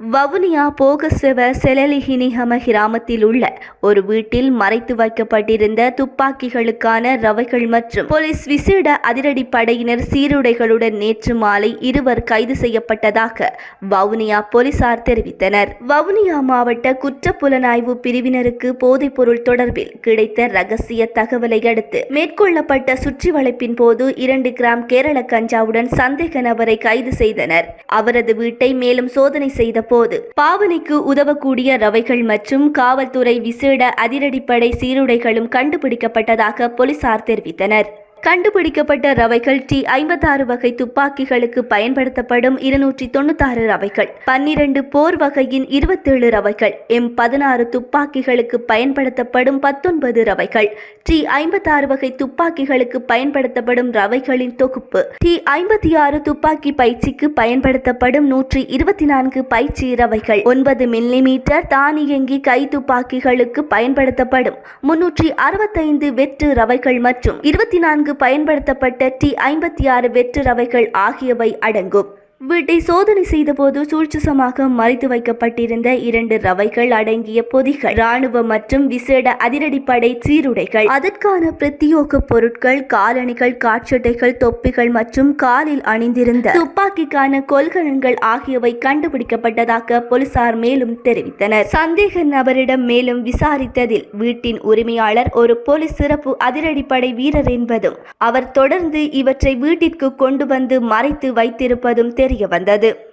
வவுனியா போகசெவ செலலிஹினிஹம கிராமத்தில் உள்ள ஒரு வீட்டில் மறைத்து வைக்கப்பட்டிருந்த துப்பாக்கிகளுக்கான ரவைகள் மற்றும் போலீஸ் விசேட அதிரடி படையினர் சீருடைகளுடன் நேற்று மாலை இருவர் கைது செய்யப்பட்டதாக வவுனியா போலீசார் தெரிவித்தனர். வவுனியா மாவட்ட குற்றப்புலனாய்வு பிரிவினருக்கு போதைப்பொருள் தொடர்பில் கிடைத்த ரகசிய தகவலை அடுத்து மேற்கொள்ளப்பட்ட சுற்றி வளைப்பின் போது இரண்டு கிராம் கேரள கஞ்சாவுடன் சந்தேக நபரை கைது செய்தனர். அவரது வீட்டை மேலும் சோதனை செய்த போது பாவனைக்கு உதவக்கூடிய ரவைகள் மற்றும் காவல்துறை விசேட அதிரடிப்படை சீருடைகளும் கண்டுபிடிக்கப்பட்டதாக போலீசார் தெரிவித்தனர். கண்டுபிடிக்கப்பட்ட ரவைகள் டி ஐம்பத்தாறு வகை துப்பாக்கிகளுக்கு பயன்படுத்தப்படும் இருநூற்றி தொண்ணூத்தாறு ரவைகள் பன்னிரண்டு போர் வகையின் இருபத்தேழு ரவைகள் எம் பதினாறு துப்பாக்கிகளுக்கு பயன்படுத்தப்படும் பத்தொன்பது ரவைகள் டி ஐம்பத்தாறு வகை துப்பாக்கிகளுக்கு பயன்படுத்தப்படும் ரவைகளின் தொகுப்பு டி ஐம்பத்தி ஆறு துப்பாக்கி பயிற்சிக்கு பயன்படுத்தப்படும் நூற்றி இருபத்தி நான்கு பயிற்சி ரவைகள் ஒன்பது மில்லிமீட்டர் தானியங்கி கை துப்பாக்கிகளுக்கு பயன்படுத்தப்படும் முன்னூற்றி அறுபத்தைந்து வெற்று ரவைகள் மற்றும் இருபத்தி நான்கு பயன்படுத்தப்பட்ட டி ஐம்பத்தி ஆறு வெற்று ரவைகள் ஆகியவை அடங்கும். வீட்டை சோதனை செய்தபோது சூழ்ச்சிசமாக மறைத்து வைக்கப்பட்டிருந்த இரண்டு ரவைகள் அடங்கிய பொதிகள் ராணுவ மற்றும் விசேட அதிரடிப்படை சீருடைகள். அதற்கான பிரத்யோக பொருட்கள் காலணிகள் காட்சட்டைகள் தொப்பிகள் மற்றும் காலில் அணிந்திருந்த துப்பாக்கிக்கான கொள்கலன்கள் ஆகியவை கண்டுபிடிக்கப்பட்டதாக போலீசார் மேலும் தெரிவித்தனர். சந்தேக நபரிடம் மேலும் விசாரித்ததில் வீட்டின் உரிமையாளர் ஒரு போலீஸ் சிறப்பு அதிரடிப்படை வீரர் என்பதும் அவர் தொடர்ந்து இவற்றை வீட்டிற்கு கொண்டு வந்து மறைத்து வைத்திருப்பதும் தெரிய வந்தது.